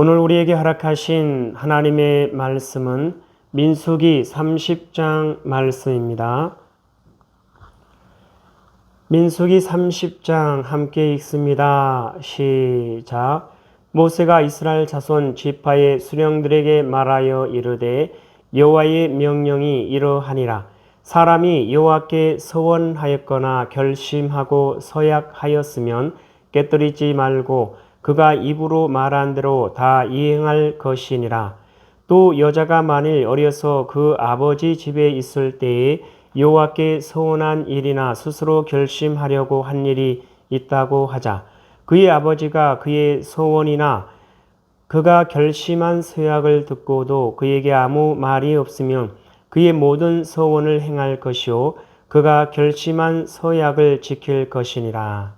오늘 우리에게 허락하신 하나님의 말씀은 민수기 30장 말씀입니다. 민수기 30장 함께 읽습니다. 시작. 모세가 이스라엘 자손 지파의 수령들에게 말하여 이르되 여호와의 명령이 이러하니라. 사람이 여호와께 서원하였거나 결심하고 서약하였으면 깨뜨리지 말고 그가 입으로 말한 대로 다 이행할 것이니라. 또 여자가 만일 어려서 그 아버지 집에 있을 때에 여호와께 서원한 일이나 스스로 결심하려고 한 일이 있다고 하자. 그의 아버지가 그의 소원이나 그가 결심한 서약을 듣고도 그에게 아무 말이 없으면 그의 모든 서원을 행할 것이요 그가 결심한 서약을 지킬 것이니라.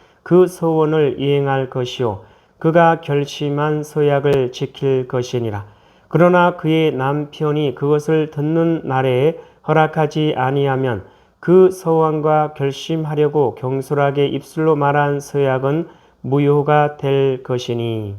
그 소원을 이행할 것이요. 그가 결심한 서약을 지킬 것이니라. 그러나 그의 남편이 그것을 듣는 날에 허락하지 아니하면 그 서원과 결심하려고 경솔하게 입술로 말한 서약은 무효가 될 것이니.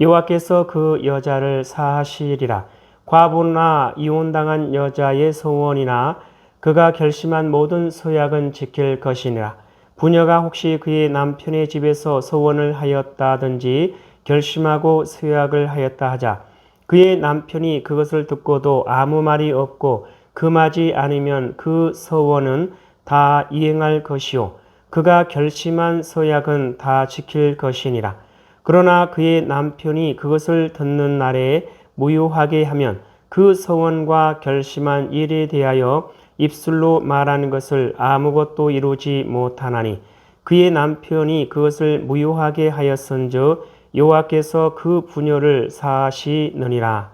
여호와께서 그 여자를 사하시리라. 과부나 이혼당한 여자의 소원이나 그가 결심한 모든 서약은 지킬 것이니라 부녀가 혹시 그의 남편의 집에서 소원을 하였다든지 결심하고 서약을 하였다 하자 그의 남편이 그것을 듣고도 아무 말이 없고 금하지 않으면 그 서원은 다 이행할 것이요. 그가 결심한 서약은 다 지킬 것이니라. 그러나 그의 남편이 그것을 듣는 날에 무효하게 하면 그 서원과 결심한 일에 대하여 입술로 말하는 것을 아무것도 이루지 못하나니 그의 남편이 그것을 무효하게 하였은즉 여호와께서 그 부녀를 사하시느니라.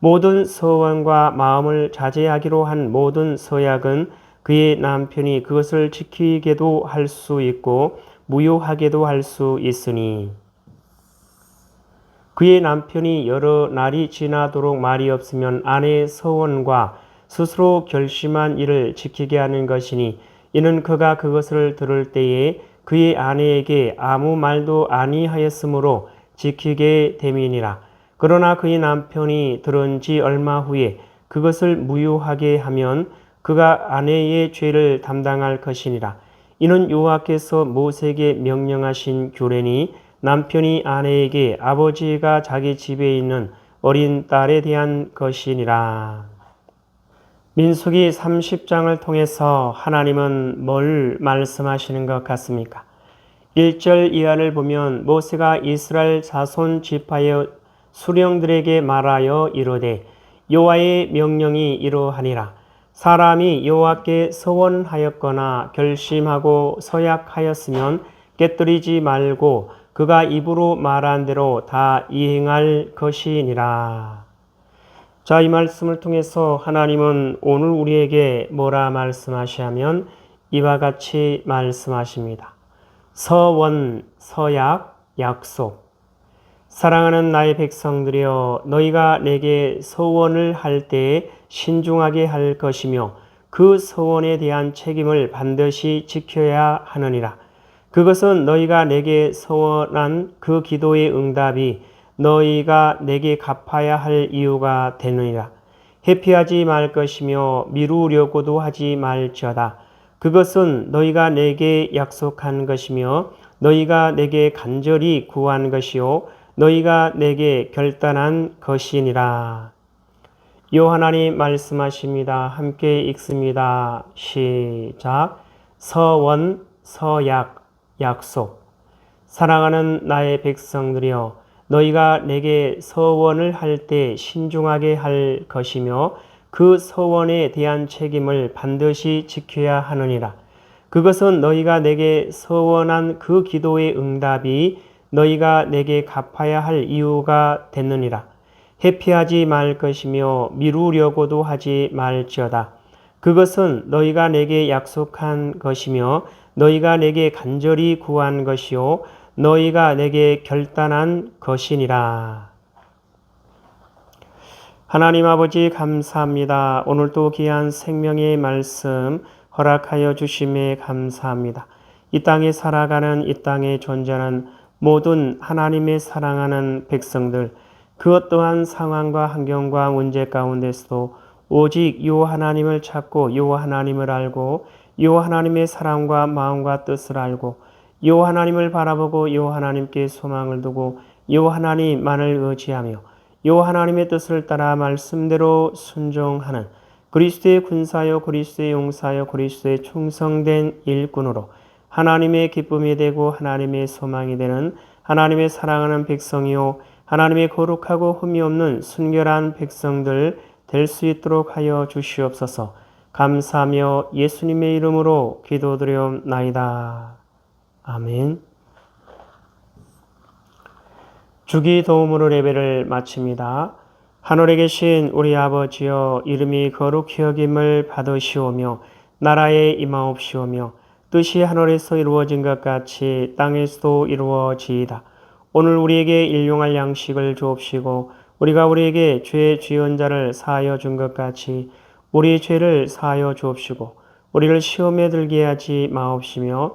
모든 서원과 마음을 자제하기로 한 모든 서약은 그의 남편이 그것을 지키게도 할 수 있고 무효하게도 할 수 있으니. 그의 남편이 여러 날이 지나도록 말이 없으면 아내의 서원과 스스로 결심한 일을 지키게 하는 것이니 이는 그가 그것을 들을 때에 그의 아내에게 아무 말도 아니하였으므로 지키게 됨이니라. 그러나 그의 남편이 들은 지 얼마 후에 그것을 무효하게 하면 그가 아내의 죄를 담당할 것이니라. 이는 여호와께서 모세에게 명령하신 규례니 남편이 아내에게 아버지가 자기 집에 있는 어린 딸에 대한 것이니라. 민수기 30장을 통해서 하나님은 뭘 말씀하시는 것 같습니까? 1절 이하를 보면 모세가 이스라엘 자손 지파의 수령들에게 말하여 이르되 여호와의 명령이 이러하니라 사람이 여호와께 서원하였거나 결심하고 서약하였으면 깨뜨리지 말고 그가 입으로 말한 대로 다 이행할 것이니라. 자, 이 말씀을 통해서 하나님은 오늘 우리에게 뭐라 말씀하시냐면 이와 같이 말씀하십니다. 서원, 서약, 약속. 사랑하는 나의 백성들이여 너희가 내게 서원을 할 때에 신중하게 할 것이며 그 서원에 대한 책임을 반드시 지켜야 하느니라. 그것은 너희가 내게 서원한 그 기도의 응답이 너희가 내게 갚아야 할 이유가 되느니라. 회피하지 말 것이며 미루려고도 하지 말지어다. 그것은 너희가 내게 약속한 것이며 너희가 내게 간절히 구한 것이요 너희가 내게 결단한 것이니라. 요 하나님 말씀하십니다. 함께 읽습니다. 시작. 서원, 서약, 약속. 사랑하는 나의 백성들이여 너희가 내게 서원을 할 때 신중하게 할 것이며 그 서원에 대한 책임을 반드시 지켜야 하느니라. 그것은 너희가 내게 서원한 그 기도의 응답이 너희가 내게 갚아야 할 이유가 됐느니라. 회피하지 말 것이며 미루려고도 하지 말지어다. 그것은 너희가 내게 약속한 것이며 너희가 내게 간절히 구한 것이요 너희가 내게 결단한 것이니라. 하나님 아버지 감사합니다. 오늘도 귀한 생명의 말씀 허락하여 주심에 감사합니다. 이 땅에 살아가는 이 땅에 존재하는 모든 하나님의 사랑하는 백성들 그 어떠한 상황과 환경과 문제 가운데서도 오직 요 하나님을 찾고 요 하나님을 알고 요 하나님의 사랑과 마음과 뜻을 알고 요 하나님을 바라보고 요 하나님께 소망을 두고 요 하나님만을 의지하며 요 하나님의 뜻을 따라 말씀대로 순종하는 그리스도의 군사요 그리스도의 용사요 그리스도의 충성된 일꾼으로 하나님의 기쁨이 되고 하나님의 소망이 되는 하나님의 사랑하는 백성이요 하나님의 거룩하고 흠이 없는 순결한 백성들 될 수 있도록 하여 주시옵소서. 감사하며 예수님의 이름으로 기도드려옵나이다. 아멘. 주기 도움으로 예배를 마칩니다. 하늘에 계신 우리 아버지여 이름이 거룩히 여김을 받으시오며 나라에 임하옵시오며 뜻이 하늘에서 이루어진 것 같이 땅에서도 이루어지이다. 오늘 우리에게 일용할 양식을 주옵시고 우리가 우리에게 죄 지은 자를 사하여 준 것 같이 우리 죄를 사하여 주옵시고 우리를 시험에 들게 하지 마옵시며